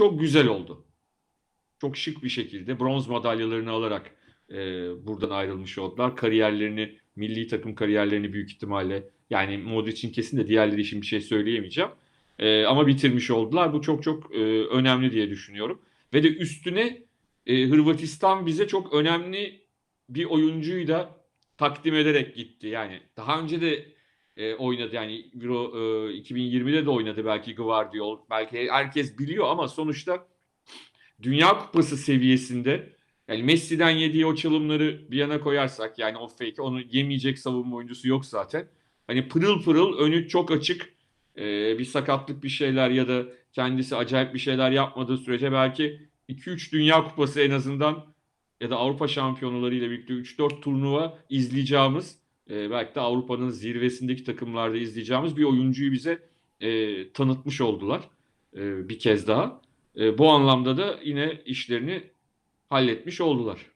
çok güzel oldu. Çok şık bir şekilde bronz madalyalarını alarak e, buradan ayrılmış oldular. Kariyerlerini, milli takım kariyerlerini büyük ihtimalle yani Modric'in kesin de diğerleri için bir şey söyleyemeyeceğim. E, ama bitirmiş oldular. Bu çok çok e, önemli diye düşünüyorum. Ve de üstüne e, Hırvatistan bize çok önemli bir oyuncuyu da takdim ederek gitti. Yani daha önce de e, oynadı yani Euro e, 2020'de de oynadı belki Guardiol. Belki herkes biliyor ama sonuçta Dünya Kupası seviyesinde yani Messi'den yediği o çalımları bir yana koyarsak yani o fake onu yemeyecek savunma oyuncusu yok zaten. Hani pırıl pırıl önü çok açık e, bir sakatlık bir şeyler ya da kendisi acayip bir şeyler yapmadığı sürece belki 2-3 Dünya Kupası en azından ya da Avrupa şampiyonaları ile birlikte 3-4 turnuva izleyeceğimiz e, belki de Avrupa'nın zirvesindeki takımlarda izleyeceğimiz bir oyuncuyu bize e, tanıtmış oldular e, bir kez daha. E, bu anlamda da yine işlerini halletmiş oldular.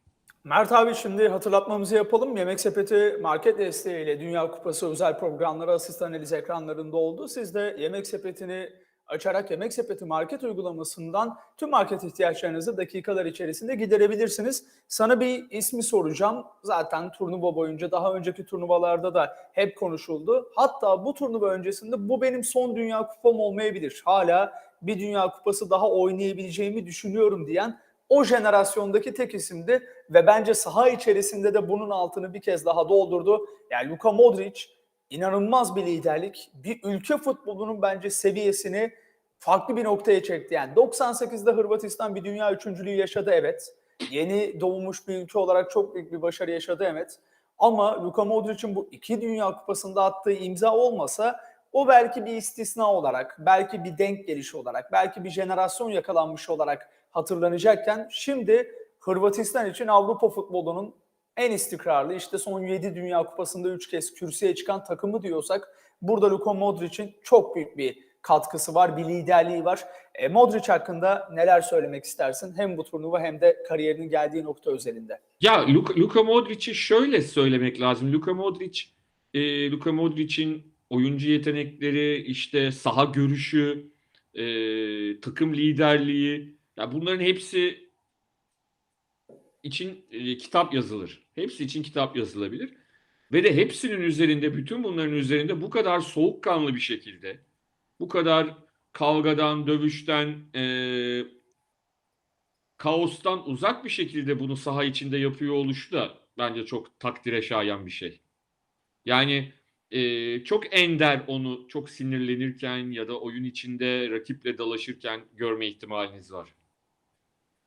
Mert abi şimdi hatırlatmamızı yapalım. Yemek Sepeti market desteğiyle Dünya Kupası özel programları asistan analiz ekranlarında oldu. Siz de Yemek Sepeti'ni açarak Yemek Sepeti market uygulamasından tüm market ihtiyaçlarınızı dakikalar içerisinde giderebilirsiniz. Sana bir ismi soracağım. Zaten turnuva boyunca daha önceki turnuvalarda da hep konuşuldu. Hatta bu turnuva öncesinde bu benim son Dünya Kupam olmayabilir. Hala bir Dünya Kupası daha oynayabileceğimi düşünüyorum diyen o jenerasyondaki tek isimdi ve bence saha içerisinde de bunun altını bir kez daha doldurdu. Yani Luka Modric inanılmaz bir liderlik. Bir ülke futbolunun bence seviyesini farklı bir noktaya çekti. Yani 98'de Hırvatistan bir dünya üçüncülüğü yaşadı evet. Yeni doğmuş bir ülke olarak çok büyük bir başarı yaşadı evet. Ama Luka Modric'in bu iki dünya kupasında attığı imza olmasa o belki bir istisna olarak, belki bir denk gelişi olarak, belki bir jenerasyon yakalanmış olarak hatırlanacakken şimdi Hırvatistan için Avrupa futbolunun en istikrarlı işte son 7 Dünya Kupası'nda 3 kez kürsüye çıkan takımı diyorsak burada Luka Modric'in çok büyük bir katkısı var, bir liderliği var. E, Modric hakkında neler söylemek istersin? Hem bu turnuva hem de kariyerinin geldiği nokta özelinde. Ya Luka, Luka Modric'i şöyle söylemek lazım. Luka Modric, e, Luka Modric'in oyuncu yetenekleri, işte saha görüşü, e, takım liderliği, ya bunların hepsi için e, kitap yazılır. Hepsi için kitap yazılabilir. Ve de hepsinin üzerinde, bütün bunların üzerinde bu kadar soğukkanlı bir şekilde, bu kadar kavgadan, dövüşten, e, kaostan uzak bir şekilde bunu saha içinde yapıyor oluşu da bence çok takdire şayan bir şey. Yani e, çok ender onu çok sinirlenirken ya da oyun içinde rakiple dalaşırken görme ihtimaliniz var.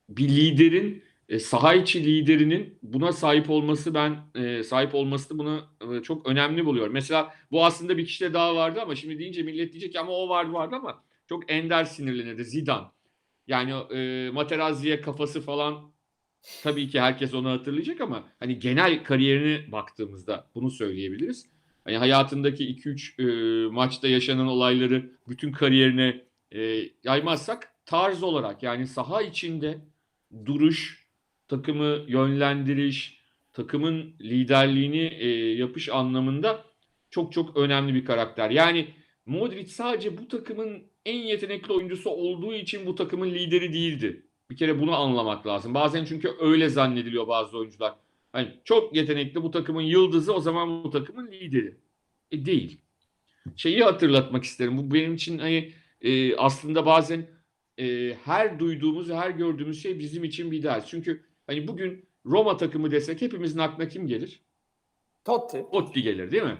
Bir liderin e, saha içi liderinin buna sahip olması ben e, sahip olması buna e, çok önemli buluyorum. Mesela bu aslında bir kişide daha vardı ama şimdi deyince millet diyecek ama o vardı vardı ama çok ender sinirlenirdi Zidane. Yani e, Materazzi'ye kafası falan tabii ki herkes onu hatırlayacak ama hani genel kariyerine baktığımızda bunu söyleyebiliriz. Hani hayatındaki 2-3 e, maçta yaşanan olayları bütün kariyerine e, yaymazsak tarz olarak yani saha içinde duruş, takımı yönlendiriş, takımın liderliğini e, yapış anlamında çok çok önemli bir karakter. Yani Modric sadece bu takımın en yetenekli oyuncusu olduğu için bu takımın lideri değildi. Bir kere bunu anlamak lazım. Bazen çünkü öyle zannediliyor bazı oyuncular. Hani çok yetenekli bu takımın yıldızı o zaman bu takımın lideri. E, değil. Şeyi hatırlatmak isterim. Bu benim için hani e, aslında bazen e, her duyduğumuz, her gördüğümüz şey bizim için bir ders. Çünkü hani bugün Roma takımı desek hepimizin aklına kim gelir? Totti. Totti gelir değil mi?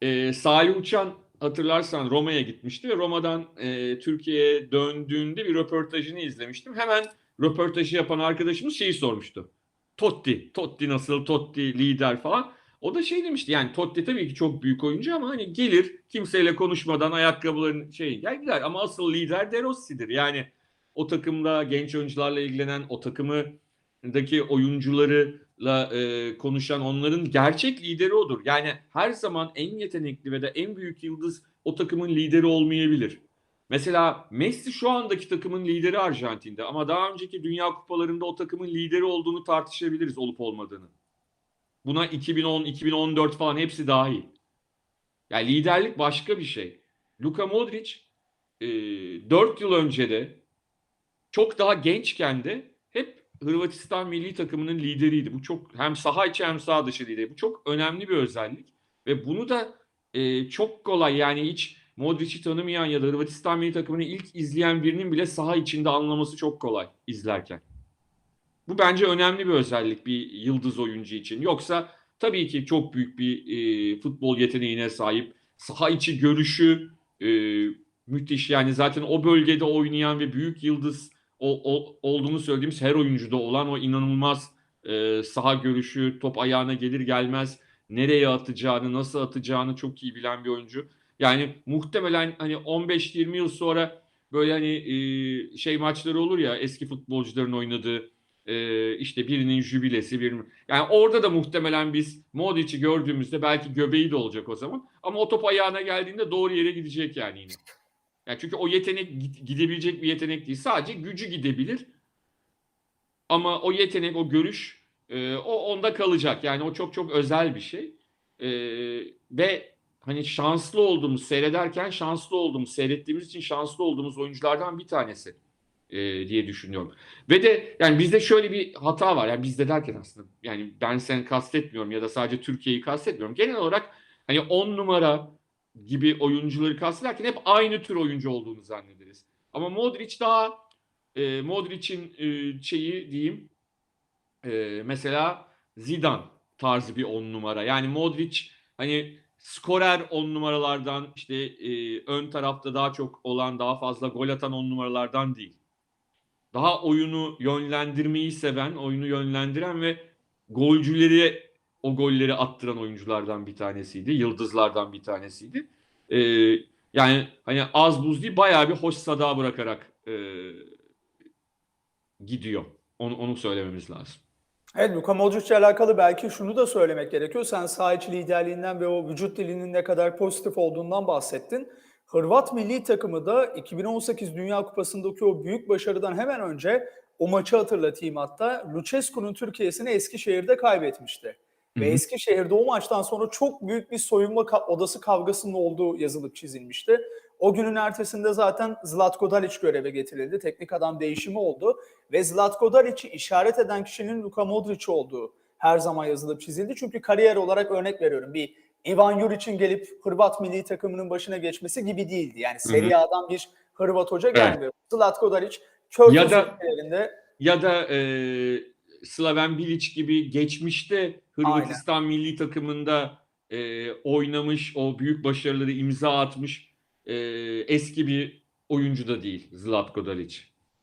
E, Salih Uçan hatırlarsan Roma'ya gitmişti ve Roma'dan e, Türkiye'ye döndüğünde bir röportajını izlemiştim. Hemen röportajı yapan arkadaşımız şeyi sormuştu. Totti, Totti nasıl, Totti lider falan. O da şey demişti yani Totti tabii ki çok büyük oyuncu ama hani gelir kimseyle konuşmadan ayakkabıların şey gel gider ama asıl lider De Rossi'dir. Yani o takımda genç oyuncularla ilgilenen o takımdaki oyuncularla e, konuşan onların gerçek lideri odur. Yani her zaman en yetenekli ve de en büyük yıldız o takımın lideri olmayabilir. Mesela Messi şu andaki takımın lideri Arjantin'de ama daha önceki Dünya Kupalarında o takımın lideri olduğunu tartışabiliriz olup olmadığını. Buna 2010, 2014 falan hepsi dahil. Yani liderlik başka bir şey. Luka Modric e, 4 yıl önce de çok daha gençken de Hırvatistan milli takımının lideriydi. Bu çok hem saha içi hem saha dışı lideri. Bu çok önemli bir özellik ve bunu da e, çok kolay yani hiç Modric'i tanımayan ya da Hırvatistan milli takımını ilk izleyen birinin bile saha içinde anlaması çok kolay izlerken. Bu bence önemli bir özellik bir yıldız oyuncu için. Yoksa tabii ki çok büyük bir e, futbol yeteneğine sahip. Saha içi görüşü e, müthiş. Yani zaten o bölgede oynayan ve büyük yıldız o, o, olduğunu söylediğimiz her oyuncuda olan o inanılmaz e, saha görüşü, top ayağına gelir gelmez nereye atacağını, nasıl atacağını çok iyi bilen bir oyuncu. Yani muhtemelen hani 15-20 yıl sonra böyle hani e, şey maçları olur ya eski futbolcuların oynadığı e, işte birinin jübilesi birinin yani orada da muhtemelen biz Modric'i gördüğümüzde belki göbeği de olacak o zaman ama o top ayağına geldiğinde doğru yere gidecek yani yine. Yani çünkü o yetenek gidebilecek bir yetenek değil. Sadece gücü gidebilir. Ama o yetenek, o görüş e, o onda kalacak. Yani o çok çok özel bir şey. E, ve hani şanslı olduğumuz, seyrederken şanslı olduğumuz, seyrettiğimiz için şanslı olduğumuz oyunculardan bir tanesi e, diye düşünüyorum. Ve de yani bizde şöyle bir hata var. Yani bizde derken aslında yani ben sen kastetmiyorum ya da sadece Türkiye'yi kastetmiyorum. Genel olarak hani 10 numara gibi oyuncuları kastederken hep aynı tür oyuncu olduğunu zannederiz. Ama Modric daha e, Modric'in e, şeyi diyeyim e, mesela Zidane tarzı bir 10 numara. Yani Modric hani skorer 10 numaralardan işte e, ön tarafta daha çok olan daha fazla gol atan 10 numaralardan değil. Daha oyunu yönlendirmeyi seven, oyunu yönlendiren ve golcüleri o golleri attıran oyunculardan bir tanesiydi. Yıldızlardan bir tanesiydi. Ee, yani hani az buz değil bayağı bir hoş sada bırakarak e, gidiyor. Onu, onu söylememiz lazım. Evet Luka Modric ile alakalı belki şunu da söylemek gerekiyor. Sen saha içi liderliğinden ve o vücut dilinin ne kadar pozitif olduğundan bahsettin. Hırvat milli takımı da 2018 Dünya Kupası'ndaki o büyük başarıdan hemen önce o maçı hatırlatayım hatta. Lucescu'nun Türkiye'sini Eskişehir'de kaybetmişti. Hı Ve. Eskişehir'de o maçtan sonra çok büyük bir soyunma ka- odası kavgasının olduğu yazılıp çizilmişti. O günün ertesinde zaten Zlatko Dalic göreve getirildi. Teknik adam değişimi oldu. Ve Zlatko Dalic'i işaret eden kişinin Luka Modric olduğu her zaman yazılıp çizildi. Çünkü kariyer olarak örnek veriyorum. Bir Ivan Juric'in gelip Hırvat milli takımının başına geçmesi gibi değildi. Yani. Serie A'dan bir Hırvat hoca Evet. gelmiyor. Zlatko Dalic kör Ya da- Ya da e, Slaven Bilic gibi geçmişte Hırvatistan milli takımında e, oynamış, o büyük başarıları imza atmış e, eski bir oyuncu da değil Zlatko Dalic.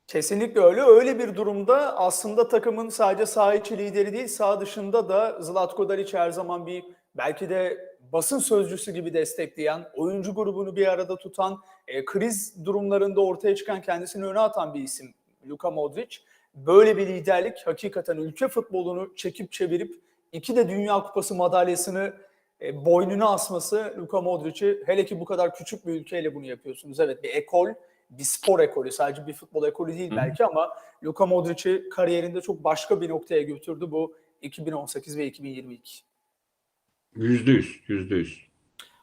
Kesinlikle öyle. Öyle bir durumda aslında takımın sadece saha içi lideri değil, saha dışında da Zlatko Dalic her zaman bir belki de basın sözcüsü gibi destekleyen, oyuncu grubunu bir arada tutan, e, kriz durumlarında ortaya çıkan, kendisini öne atan bir isim Luka Modric. Böyle bir liderlik hakikaten ülke futbolunu çekip çevirip iki de Dünya Kupası madalyasını e, boynuna asması Luka Modric'i hele ki bu kadar küçük bir ülkeyle bunu yapıyorsunuz. Evet bir ekol, bir spor ekolü sadece bir futbol ekolü değil Hı. belki ama Luka Modric'i kariyerinde çok başka bir noktaya götürdü bu 2018 ve 2022. Yüzde yüz, yüzde yüz.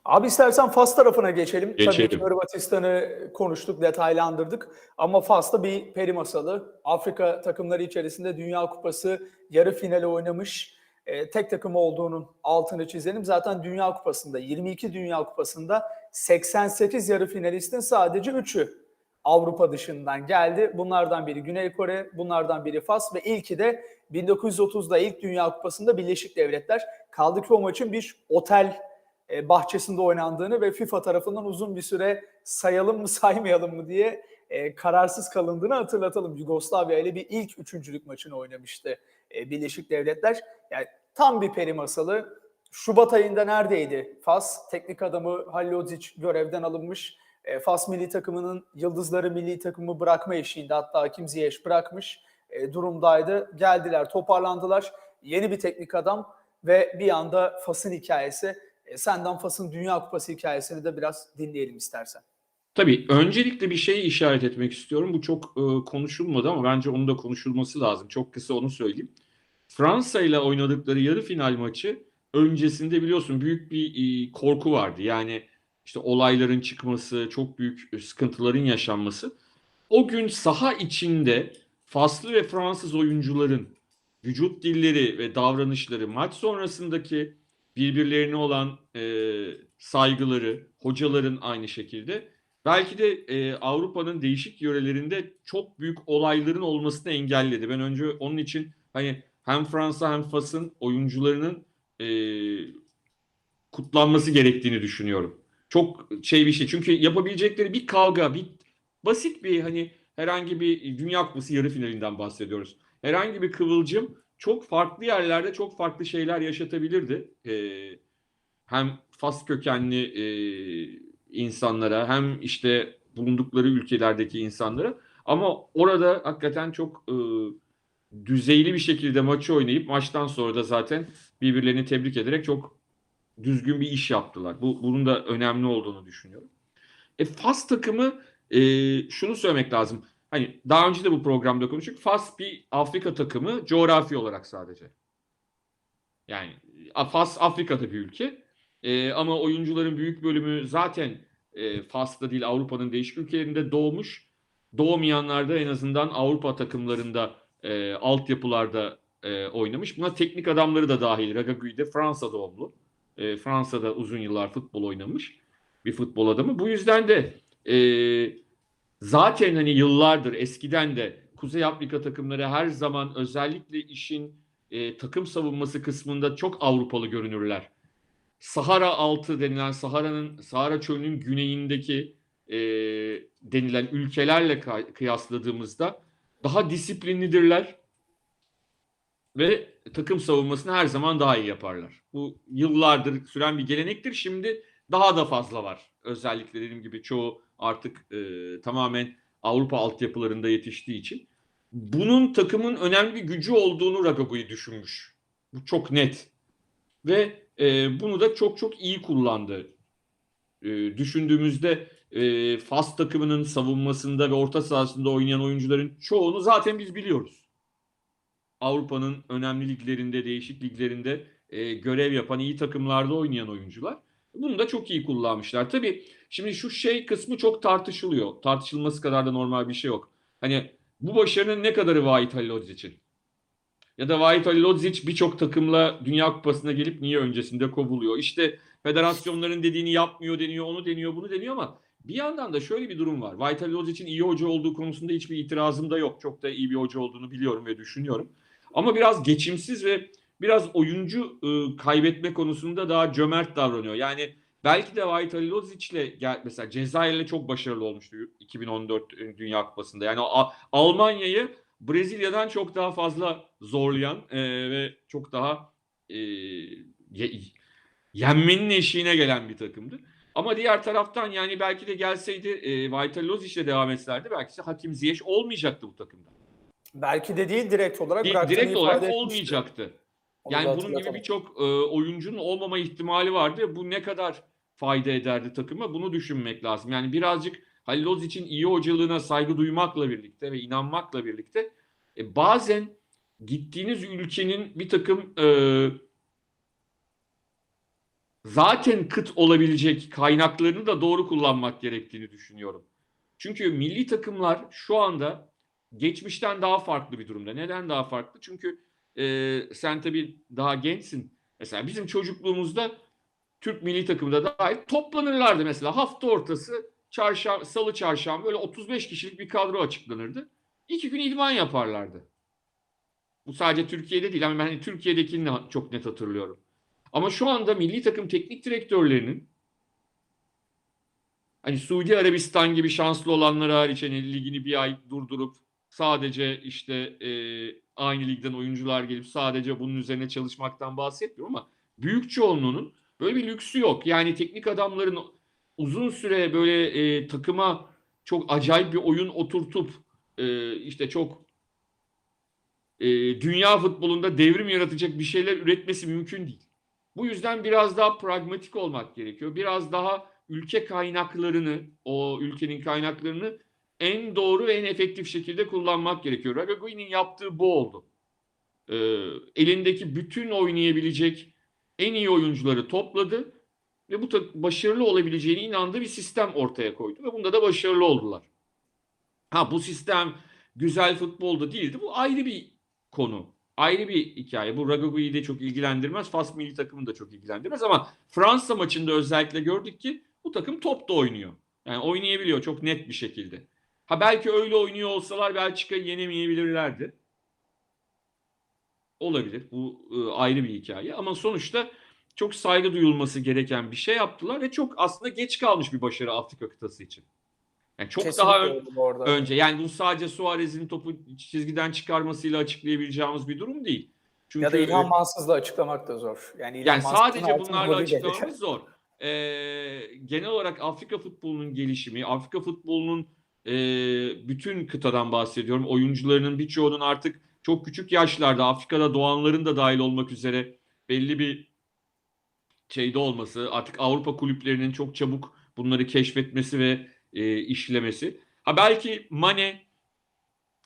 Abi istersen Fas tarafına geçelim. Tabii ki Geçelim. Hırvatistan'ı konuştuk, detaylandırdık. Ama Fas'ta bir peri masalı. Afrika takımları içerisinde Dünya Kupası yarı finali oynamış e, tek takım olduğunun altını çizelim. Zaten Dünya Kupası'nda, 22 Dünya Kupası'nda 88 yarı finalistin sadece 3'ü Avrupa dışından geldi. Bunlardan biri Güney Kore, bunlardan biri Fas ve ilki de 1930'da ilk Dünya Kupası'nda Birleşik Devletler. Kaldı ki o maçın bir otel e, bahçesinde oynandığını ve FIFA tarafından uzun bir süre sayalım mı saymayalım mı diye e, kararsız kalındığını hatırlatalım. Yugoslavya ile bir ilk üçüncülük maçını oynamıştı e, Birleşik Devletler. Yani tam bir peri masalı. Şubat ayında neredeydi Fas? Teknik adamı Halilodic görevden alınmış. E, Fas milli takımının yıldızları milli takımı bırakma eşiğinde hatta Hakim Ziyech bırakmış e, durumdaydı. Geldiler, toparlandılar. Yeni bir teknik adam ve bir anda Fas'ın hikayesi. E, senden Fas'ın Dünya Kupası hikayesini de biraz dinleyelim istersen. Tabii öncelikle bir şeyi işaret etmek istiyorum. Bu çok e, konuşulmadı ama bence onun da konuşulması lazım. Çok kısa onu söyleyeyim. Fransa ile oynadıkları yarı final maçı öncesinde biliyorsun büyük bir e, korku vardı. Yani işte olayların çıkması, çok büyük sıkıntıların yaşanması. o gün saha içinde Faslı ve Fransız oyuncuların vücut dilleri ve davranışları, maç sonrasındaki birbirlerine olan e, saygıları, hocaların aynı şekilde belki de e, Avrupa'nın değişik yörelerinde çok büyük olayların olmasını engelledi. Ben önce onun için hani hem Fransa hem Fas'ın oyuncularının e, kutlanması gerektiğini düşünüyorum. Çok şey bir şey. Çünkü yapabilecekleri bir kavga, bir basit bir hani herhangi bir Dünya Kupası yarı finalinden bahsediyoruz. Herhangi bir kıvılcım çok farklı yerlerde çok farklı şeyler yaşatabilirdi. Ee, hem Fas kökenli e, insanlara hem işte bulundukları ülkelerdeki insanlara ama orada hakikaten çok e, düzeyli bir şekilde maçı oynayıp maçtan sonra da zaten birbirlerini tebrik ederek çok düzgün bir iş yaptılar. Bu bunun da önemli olduğunu düşünüyorum. E, Fas takımı e, şunu söylemek lazım. Hani daha önce de bu programda konuştuk. Fas bir Afrika takımı coğrafi olarak sadece. Yani Fas Afrika'da bir ülke. E, ama oyuncuların büyük bölümü zaten e, Fas'ta değil Avrupa'nın değişik ülkelerinde doğmuş. Doğmayanlar da en azından Avrupa takımlarında e, altyapılarda e, oynamış. Buna teknik adamları da dahil. Ragagui de Fransa doğumlu. E, Fransa'da uzun yıllar futbol oynamış bir futbol adamı. Bu yüzden de e, zaten hani yıllardır eskiden de Kuzey Afrika takımları her zaman özellikle işin e, takım savunması kısmında çok Avrupalı görünürler. Sahara altı denilen Sahara'nın Sahara çölünün güneyindeki e, denilen ülkelerle kıyasladığımızda daha disiplinlidirler ve takım savunmasını her zaman daha iyi yaparlar. Bu yıllardır süren bir gelenektir. Şimdi daha da fazla var. Özellikle dediğim gibi çoğu artık e, tamamen Avrupa altyapılarında yetiştiği için. Bunun takımın önemli bir gücü olduğunu Ragagui düşünmüş. Bu çok net. Ve e, bunu da çok çok iyi kullandı. E, düşündüğümüzde e, Fas takımının savunmasında ve orta sahasında oynayan oyuncuların çoğunu zaten biz biliyoruz. Avrupa'nın önemli liglerinde, değişik liglerinde e, görev yapan iyi takımlarda oynayan oyuncular. Bunu da çok iyi kullanmışlar. Tabii şimdi şu şey kısmı çok tartışılıyor. Tartışılması kadar da normal bir şey yok. Hani bu başarının ne kadarı Vahit Halilodzic için? Ya da Vahit Halilodzic birçok takımla Dünya Kupası'na gelip niye öncesinde kovuluyor? İşte federasyonların dediğini yapmıyor deniyor, onu deniyor, bunu deniyor ama bir yandan da şöyle bir durum var. Vahit Halilozic'in iyi hoca olduğu konusunda hiçbir itirazım da yok. Çok da iyi bir hoca olduğunu biliyorum ve düşünüyorum. Ama biraz geçimsiz ve biraz oyuncu e, kaybetme konusunda daha cömert davranıyor. Yani belki de Vahit Halilozic'le gel mesela Cezayir'le çok başarılı olmuştu 2014 Dünya Kupası'nda. Yani Almanya'yı Brezilya'dan çok daha fazla zorlayan e, ve çok daha e, ye, yenmenin eşiğine gelen bir takımdı. Ama diğer taraftan yani belki de gelseydi e, Vahit Halilozic'le devam etselerdi belki de Hakim Ziyech olmayacaktı bu takımda. Belki de değil direkt olarak bıraktığını direkt olarak olmayacaktı. Onu Yani bunun gibi birçok e, oyuncunun olmama ihtimali vardı. Bu ne kadar fayda ederdi takıma bunu düşünmek lazım. Yani birazcık Halil için iyi hocalığına saygı duymakla birlikte ve inanmakla birlikte e, bazen gittiğiniz ülkenin bir takım e, zaten kıt olabilecek kaynaklarını da doğru kullanmak gerektiğini düşünüyorum. Çünkü milli takımlar şu anda geçmişten daha farklı bir durumda. Neden daha farklı? Çünkü e, sen tabii daha gençsin. Mesela bizim çocukluğumuzda Türk milli takımında dahil toplanırlardı mesela hafta ortası çarşamba, salı çarşamba böyle 35 kişilik bir kadro açıklanırdı. İki gün idman yaparlardı. Bu sadece Türkiye'de değil ama ben hani Türkiye'dekini çok net hatırlıyorum. Ama şu anda milli takım teknik direktörlerinin hani Suudi Arabistan gibi şanslı olanlar hariç hani ligini bir ay durdurup sadece işte e, aynı ligden oyuncular gelip sadece bunun üzerine çalışmaktan bahsetmiyorum ama büyük çoğunluğunun böyle bir lüksü yok. Yani teknik adamların uzun süre böyle e, takıma çok acayip bir oyun oturtup e, işte çok e, dünya futbolunda devrim yaratacak bir şeyler üretmesi mümkün değil. Bu yüzden biraz daha pragmatik olmak gerekiyor. Biraz daha ülke kaynaklarını, o ülkenin kaynaklarını en doğru ve en efektif şekilde kullanmak gerekiyor. Ragagui'nin yaptığı bu oldu. Ee, elindeki bütün oynayabilecek en iyi oyuncuları topladı ve bu başarılı olabileceğine inandığı bir sistem ortaya koydu ve bunda da başarılı oldular. Ha bu sistem güzel futbolda değildi. Bu ayrı bir konu. Ayrı bir hikaye. Bu Ragagui'yi de çok ilgilendirmez. Fas milli takımını da çok ilgilendirmez ama Fransa maçında özellikle gördük ki bu takım top da oynuyor. Yani oynayabiliyor çok net bir şekilde. Ha belki öyle oynuyor olsalar Belçika'yı yenemeyebilirlerdi. Olabilir. Bu e, ayrı bir hikaye ama sonuçta çok saygı duyulması gereken bir şey yaptılar ve çok aslında geç kalmış bir başarı Afrika kıtası için. Yani çok Kesinlikle daha ön- bu önce yani bunu sadece Suarez'in topu çizgiden çıkarmasıyla açıklayabileceğimiz bir durum değil. Çünkü ya da İlhan Mansız'la açıklamak da zor. Yani, İlhan yani sadece bunlarla açıklamamız zor. Ee, genel olarak Afrika futbolunun gelişimi, Afrika futbolunun e, bütün kıtadan bahsediyorum. Oyuncularının birçoğunun artık çok küçük yaşlarda Afrika'da doğanların da dahil olmak üzere belli bir şeyde olması, artık Avrupa kulüplerinin çok çabuk bunları keşfetmesi ve e, işlemesi. Ha belki Mane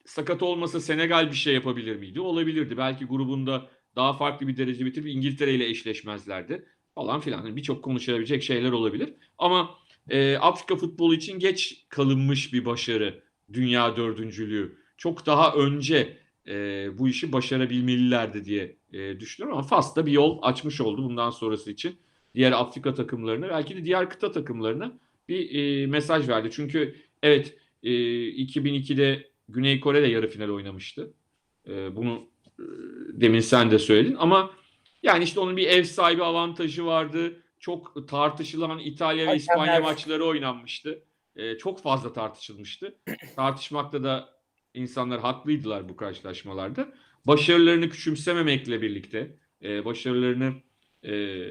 sakat olmasa Senegal bir şey yapabilir miydi? Olabilirdi. Belki grubunda daha farklı bir derece bitirip İngiltere ile eşleşmezlerdi falan filan. Yani Birçok konuşulabilecek şeyler olabilir. Ama e, Afrika futbolu için geç kalınmış bir başarı dünya dördüncülüğü. Çok daha önce e, bu işi başarabilmelilerdi diye e, düşünüyorum. Ama Fas da bir yol açmış oldu bundan sonrası için. Diğer Afrika takımlarına belki de diğer kıta takımlarına bir e, mesaj verdi. Çünkü evet e, 2002'de Güney Kore de yarı final oynamıştı. E, bunu e, demin sen de söyledin ama yani işte onun bir ev sahibi avantajı vardı. Çok tartışılan İtalya ve İspanya maçları oynanmıştı. E, çok fazla tartışılmıştı. Tartışmakta da insanlar haklıydılar bu karşılaşmalarda. Başarılarını küçümsememekle birlikte, e, başarılarını e,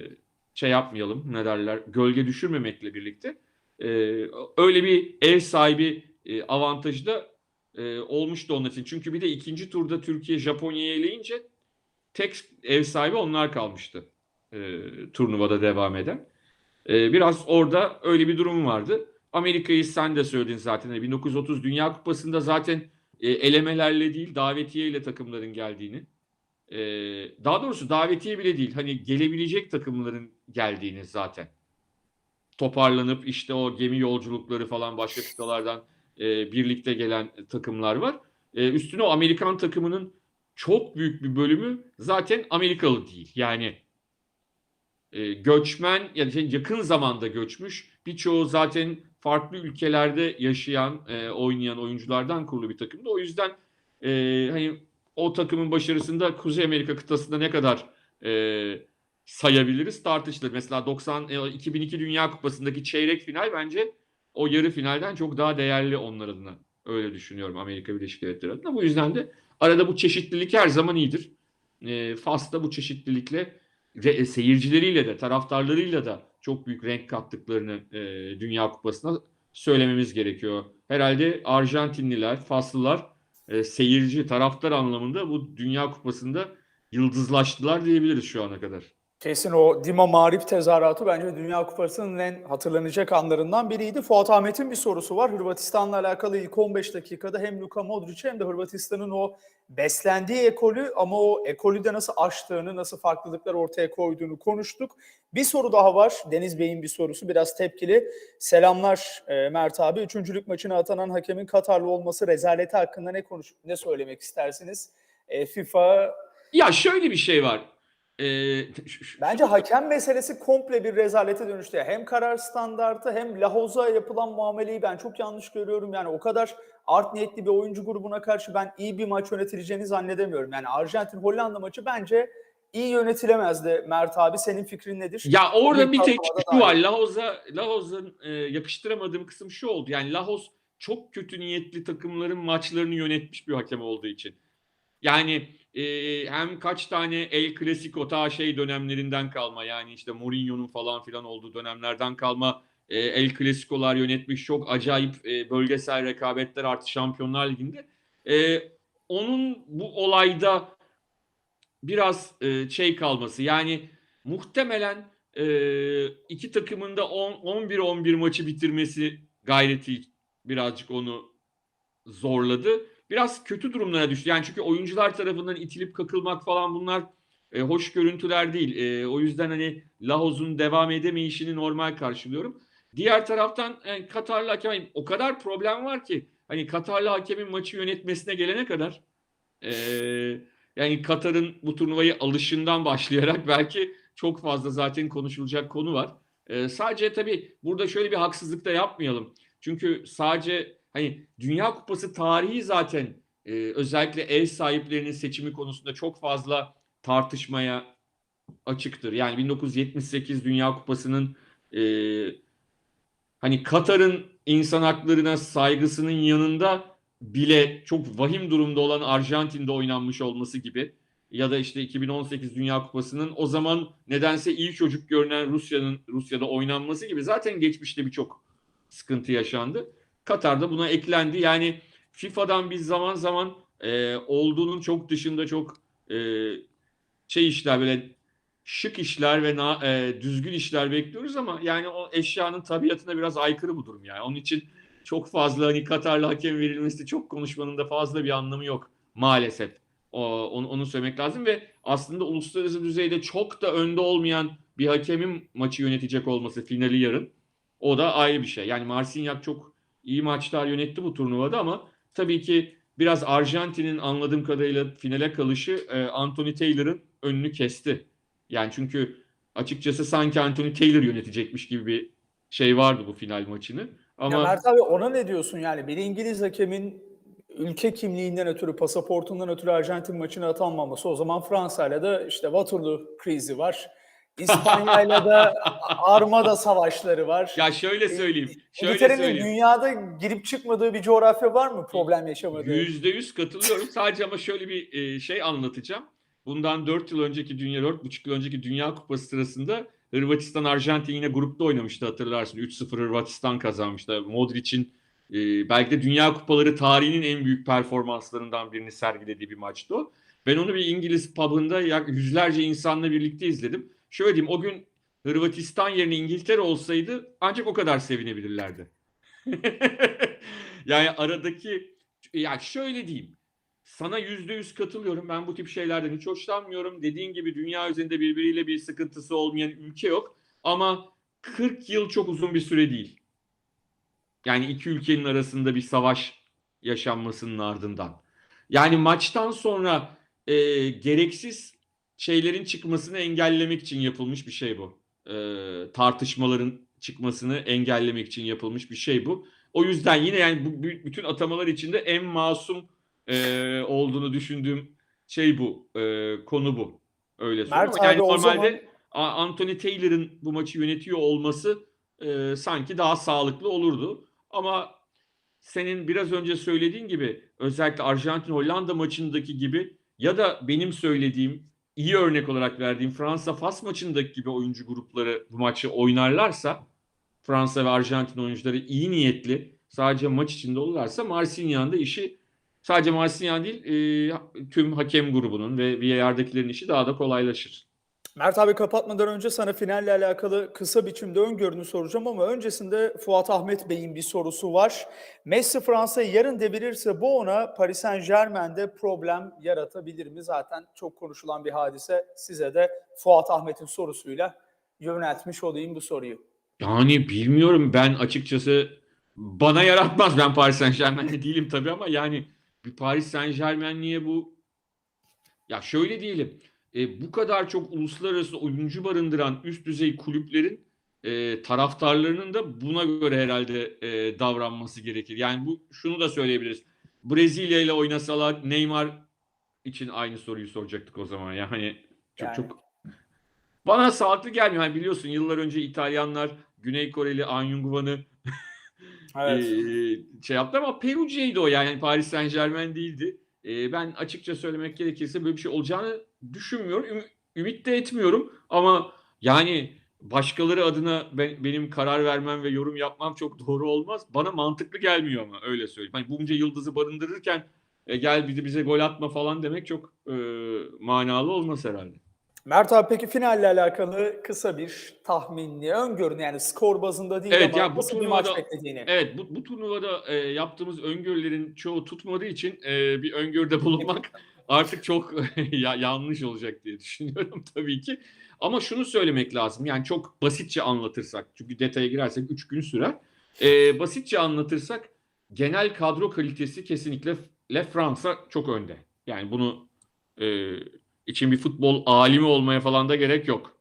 şey yapmayalım, ne derler, gölge düşürmemekle birlikte e, öyle bir ev sahibi e, avantajı da e, olmuştu onun için. Çünkü bir de ikinci turda Türkiye Japonya'yı eleyince tek ev sahibi onlar kalmıştı e, turnuvada devam eden. E, biraz orada öyle bir durum vardı. Amerika'yı sen de söyledin zaten. Hani 1930 Dünya Kupası'nda zaten e, elemelerle değil davetiyeyle takımların geldiğini. daha doğrusu davetiye bile değil. Hani gelebilecek takımların geldiğini zaten. Toparlanıp işte o gemi yolculukları falan başka kıtalardan e, birlikte gelen takımlar var. E, üstüne o Amerikan takımının çok büyük bir bölümü zaten Amerikalı değil. Yani e, göçmen yani şey, yakın zamanda göçmüş. Birçoğu zaten farklı ülkelerde yaşayan, e, oynayan oyunculardan kurulu bir takımdı. O yüzden e, hani o takımın başarısında Kuzey Amerika kıtasında ne kadar e, sayabiliriz tartışılır. Mesela 90 e, 2002 Dünya Kupası'ndaki çeyrek final bence o yarı finalden çok daha değerli onlar adına. Öyle düşünüyorum Amerika Birleşik Devletleri adına. Bu yüzden de arada bu çeşitlilik her zaman iyidir. E, Fas'ta bu çeşitlilikle ve seyircileriyle de taraftarlarıyla da çok büyük renk kattıklarını e, Dünya Kupası'na söylememiz gerekiyor. Herhalde Arjantinliler, Faslılar e, seyirci, taraftar anlamında bu Dünya Kupası'nda yıldızlaştılar diyebiliriz şu ana kadar. Kesin o Dima Marif tezahüratı bence Dünya Kupası'nın en hatırlanacak anlarından biriydi. Fuat Ahmet'in bir sorusu var. Hırvatistan'la alakalı ilk 15 dakikada hem Luka Modric hem de Hırvatistan'ın o beslendiği ekolü ama o ekolü de nasıl aştığını, nasıl farklılıklar ortaya koyduğunu konuştuk. Bir soru daha var. Deniz Bey'in bir sorusu biraz tepkili. Selamlar e, Mert abi. Üçüncülük maçına atanan hakemin Katarlı olması rezaleti hakkında ne konuş ne söylemek istersiniz? E, FIFA Ya şöyle bir şey var. E, Bence hakem meselesi komple bir rezalete dönüştü. Hem karar standartı hem Lahoz'a yapılan muameleyi ben çok yanlış görüyorum. Yani o kadar art niyetli bir oyuncu grubuna karşı ben iyi bir maç yönetileceğini zannedemiyorum. Yani Arjantin-Hollanda maçı bence iyi yönetilemezdi Mert abi. Senin fikrin nedir? Ya orada bir tek şu var. Lahoz'a Lahoz'un e, yakıştıramadığım kısım şu oldu. Yani Lahoz çok kötü niyetli takımların maçlarını yönetmiş bir hakem olduğu için. Yani e, hem kaç tane El Clasico ta şey dönemlerinden kalma yani işte Mourinho'nun falan filan olduğu dönemlerden kalma e, El Clasico'lar yönetmiş çok acayip e, bölgesel rekabetler artı Şampiyonlar Ligi'nde. E, onun bu olayda biraz e, şey kalması yani muhtemelen e, iki takımın da 11-11 maçı bitirmesi gayreti birazcık onu zorladı. Biraz kötü durumlara düştü. Yani çünkü oyuncular tarafından itilip kakılmak falan bunlar e, hoş görüntüler değil. E, o yüzden hani Lahoz'un devam edemeyişini normal karşılıyorum. Diğer taraftan e, Katar'la hakem o kadar problem var ki hani Katarlı hakemin maçı yönetmesine gelene kadar eee, yani Katar'ın bu turnuvayı alışından başlayarak belki çok fazla zaten konuşulacak konu var. Eee, sadece tabii burada şöyle bir haksızlık da yapmayalım. Çünkü sadece hani Dünya Kupası tarihi zaten eee, özellikle ev sahiplerinin seçimi konusunda çok fazla tartışmaya açıktır. Yani 1978 Dünya Kupası'nın eee, hani Katar'ın insan haklarına saygısının yanında bile çok vahim durumda olan Arjantin'de oynanmış olması gibi ya da işte 2018 Dünya Kupası'nın o zaman nedense iyi çocuk görünen Rusya'nın Rusya'da oynanması gibi zaten geçmişte birçok sıkıntı yaşandı. Katar'da buna eklendi. Yani FIFA'dan biz zaman zaman e, olduğunun çok dışında çok e, şey işler böyle şık işler ve na, e, düzgün işler bekliyoruz ama yani o eşyanın tabiatına biraz aykırı bu durum yani. Onun için çok fazla hani Katarlı hakem verilmesi çok konuşmanın da fazla bir anlamı yok maalesef. O, onu, onu söylemek lazım ve aslında uluslararası düzeyde çok da önde olmayan bir hakemin maçı yönetecek olması finali yarın. O da ayrı bir şey. Yani Marciniak çok iyi maçlar yönetti bu turnuvada ama tabii ki biraz Arjantin'in anladığım kadarıyla finale kalışı e, Anthony Taylor'ın önünü kesti. Yani çünkü açıkçası sanki Anthony Taylor yönetecekmiş gibi bir şey vardı bu final maçını. Ama Ya Mert abi ona ne diyorsun yani? Bir İngiliz hakemin ülke kimliğinden ötürü, pasaportundan ötürü Arjantin maçına atanmaması. O zaman Fransa'yla da işte Waterloo krizi var. İspanya'yla da Armada savaşları var. ya şöyle söyleyeyim. Şöyle İngiltere'nin söyleyeyim. dünyada girip çıkmadığı bir coğrafya var mı problem yaşamadığı? Yüzde yüz katılıyorum. Sadece ama şöyle bir e, şey anlatacağım. Bundan 4 yıl önceki Dünya, 4,5 yıl önceki Dünya Kupası sırasında Hırvatistan Arjantin yine grupta oynamıştı hatırlarsın. 3-0 Hırvatistan kazanmıştı. Modric'in e, belki de Dünya Kupaları tarihinin en büyük performanslarından birini sergilediği bir maçtı o. Ben onu bir İngiliz pub'ında yüzlerce insanla birlikte izledim. Şöyle diyeyim o gün Hırvatistan yerine İngiltere olsaydı ancak o kadar sevinebilirlerdi. yani aradaki ya şöyle diyeyim. Sana yüzde yüz katılıyorum. Ben bu tip şeylerden hiç hoşlanmıyorum. Dediğin gibi dünya üzerinde birbiriyle bir sıkıntısı olmayan ülke yok. Ama 40 yıl çok uzun bir süre değil. Yani iki ülkenin arasında bir savaş yaşanmasının ardından. Yani maçtan sonra e, gereksiz şeylerin çıkmasını engellemek için yapılmış bir şey bu. E, tartışmaların çıkmasını engellemek için yapılmış bir şey bu. O yüzden yine yani bu bü- bütün atamalar içinde en masum e, olduğunu düşündüğüm şey bu. e, konu bu. Öyle söyleyeyim. Mert Ama yani normalde zaman Anthony Taylor'ın bu maçı yönetiyor olması e, sanki daha sağlıklı olurdu. Ama senin biraz önce söylediğin gibi özellikle Arjantin-Hollanda maçındaki gibi ya da benim söylediğim iyi örnek olarak verdiğim Fransa-Fas maçındaki gibi oyuncu grupları bu maçı oynarlarsa Fransa ve Arjantin oyuncuları iyi niyetli sadece maç içinde olurlarsa Marsilya'nın da işi sadece Marsilyan değil e, tüm hakem grubunun ve VAR'dakilerin işi daha da kolaylaşır. Mert abi kapatmadan önce sana finalle alakalı kısa biçimde öngörünü soracağım ama öncesinde Fuat Ahmet Bey'in bir sorusu var. Messi Fransa'yı yarın devirirse bu ona Paris Saint Germain'de problem yaratabilir mi? Zaten çok konuşulan bir hadise. Size de Fuat Ahmet'in sorusuyla yöneltmiş olayım bu soruyu. Yani bilmiyorum ben açıkçası bana yaratmaz. Ben Paris Saint Germain'de değilim tabii ama yani bir Paris Saint Germain'liye bu ya şöyle diyelim e, bu kadar çok uluslararası oyuncu barındıran üst düzey kulüplerin e, taraftarlarının da buna göre herhalde e, davranması gerekir. Yani bu şunu da söyleyebiliriz. Brezilya ile oynasalar Neymar için aynı soruyu soracaktık o zaman. Yani çok Yani. çok bana sağlıklı gelmiyor. Yani biliyorsun yıllar önce İtalyanlar Güney Koreli An Jung-hwan'ı Evet. ee, şey yaptı ama Perugia'ydı o yani Paris Saint Germain değildi. Ee, ben açıkça söylemek gerekirse böyle bir şey olacağını düşünmüyorum. Üm- ümit de etmiyorum ama yani başkaları adına ben, benim karar vermem ve yorum yapmam çok doğru olmaz. Bana mantıklı gelmiyor ama öyle söyleyeyim. Hani bunca yıldızı barındırırken e, gel bizi bize gol atma falan demek çok e, manalı olmaz herhalde. Mert abi peki finalle alakalı kısa bir tahminli öngörün yani skor bazında değil Evet, ama bu nasıl bir maç beklediğini. Evet bu, bu turnuvada e, yaptığımız öngörülerin çoğu tutmadığı için e, bir öngörüde bulunmak artık çok ya, yanlış olacak diye düşünüyorum tabii ki. Ama şunu söylemek lazım yani çok basitçe anlatırsak çünkü detaya girersek 3 gün sürer. E, basitçe anlatırsak genel kadro kalitesi kesinlikle Le Fransa çok önde. Yani bunu e, için bir futbol alimi olmaya falan da gerek yok.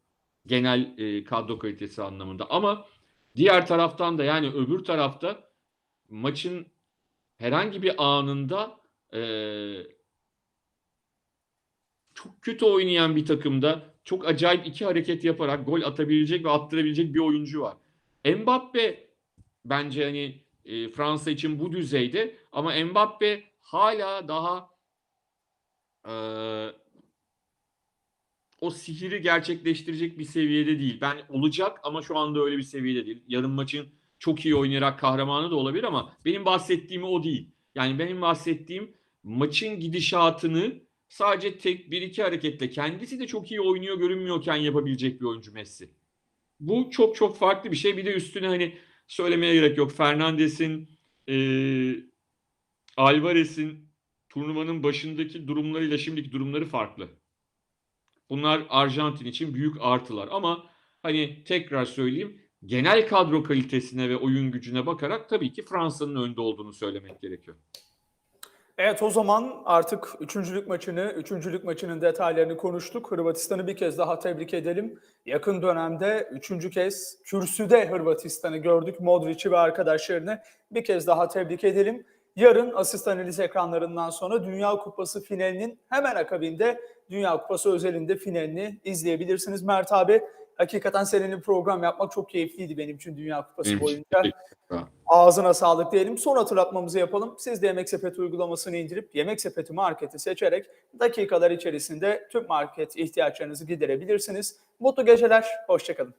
Genel e, kadro kalitesi anlamında. Ama diğer taraftan da yani öbür tarafta maçın herhangi bir anında e, çok kötü oynayan bir takımda çok acayip iki hareket yaparak gol atabilecek ve attırabilecek bir oyuncu var. Mbappe bence hani e, Fransa için bu düzeyde ama Mbappe hala daha e, o sihiri gerçekleştirecek bir seviyede değil. Ben olacak ama şu anda öyle bir seviyede değil. Yarın maçın çok iyi oynayarak kahramanı da olabilir ama benim bahsettiğim o değil. Yani benim bahsettiğim maçın gidişatını sadece tek bir iki hareketle kendisi de çok iyi oynuyor görünmüyorken yapabilecek bir oyuncu Messi. Bu çok çok farklı bir şey. Bir de üstüne hani söylemeye gerek yok. Fernandes'in e, Alvarez'in turnuvanın başındaki durumlarıyla şimdiki durumları farklı. Bunlar Arjantin için büyük artılar ama hani tekrar söyleyeyim genel kadro kalitesine ve oyun gücüne bakarak tabii ki Fransa'nın önde olduğunu söylemek gerekiyor. Evet o zaman artık üçüncülük maçını, üçüncülük maçının detaylarını konuştuk. Hırvatistan'ı bir kez daha tebrik edelim. Yakın dönemde üçüncü kez kürsüde Hırvatistan'ı gördük. Modric'i ve arkadaşlarını bir kez daha tebrik edelim. Yarın asist analiz ekranlarından sonra Dünya Kupası finalinin hemen akabinde Dünya Kupası özelinde finalini izleyebilirsiniz. Mert abi hakikaten seninle program yapmak çok keyifliydi benim için Dünya Kupası Benim boyunca. Ağzına sağlık diyelim. Son hatırlatmamızı yapalım. Siz de Yemek Sepeti uygulamasını indirip Yemek Sepeti marketi seçerek dakikalar içerisinde tüm market ihtiyaçlarınızı giderebilirsiniz. Mutlu geceler, hoşçakalın.